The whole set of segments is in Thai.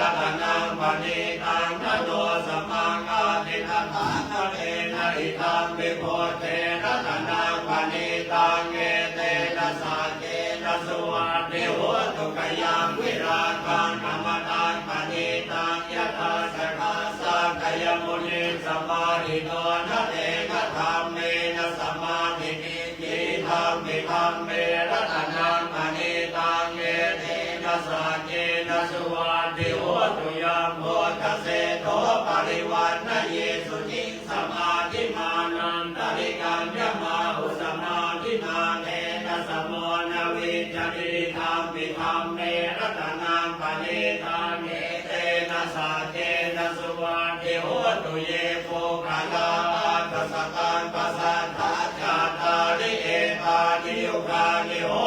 รัตนังปณิตังนโนสมังอาทินังทะเทนะอิทังวิโพเทรัตนังปณิตังเอเตนะสัจเจนะสุวัตติโหตุกยังวิราคังธรรมตังปณิตังยถาสกาสักยมุนิสมาหิโนนะเตนะธรรมเมนะสมาธินิจิธรรมมิธรรมเมรัตน วัตติโหตุยังโพธเสโทปริวันนะเยสุจิสมาธิมานันตริกัญญมาหุสมาธินาเนะสมโมนาวิจาริธรรมิธรรมเมรัตนังปณิตังเอเตนะสัจเจนะสุวัตติโหตุเยโภคลาอัตสตังปัสสัทธาจาตาริเอตานิยุกานิโ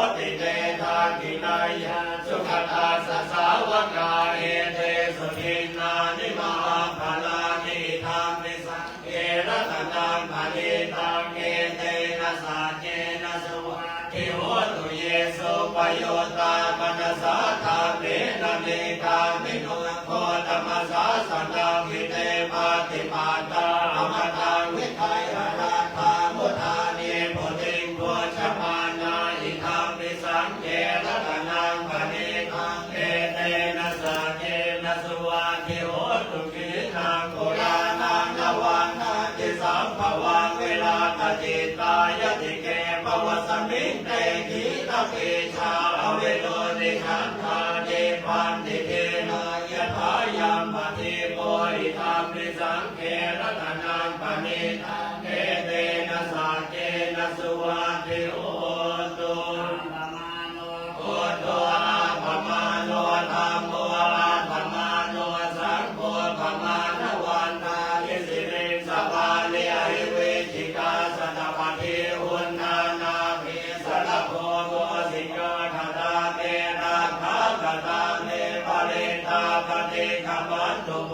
ตังปณิตังเอเตนะสัจเจนะสุวัตติโหตุเยสุปโยตามนัสสาธาเปนะเมตามิโนโคตมัสสาสันตังวิเต จิตตายติเกปวัสมิงเตกิตะเกชาเวโลนิขันธาเดปันติเทนายทายามปฏิโพอิธรรมริสังเกรัตนานปณิตังเอเตนะสาเกนะสุวาติโอ ปฏิขมันตุโพ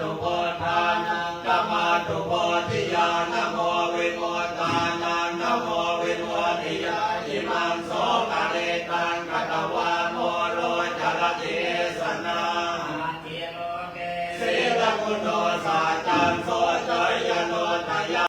ตุโพธานังกมาตุโพธิยานะโมวิโมตานังนะโมวิโมติยาอิมังโสกะเรตังกตวาโมโรจารติเอสนาเสรคุณโนสา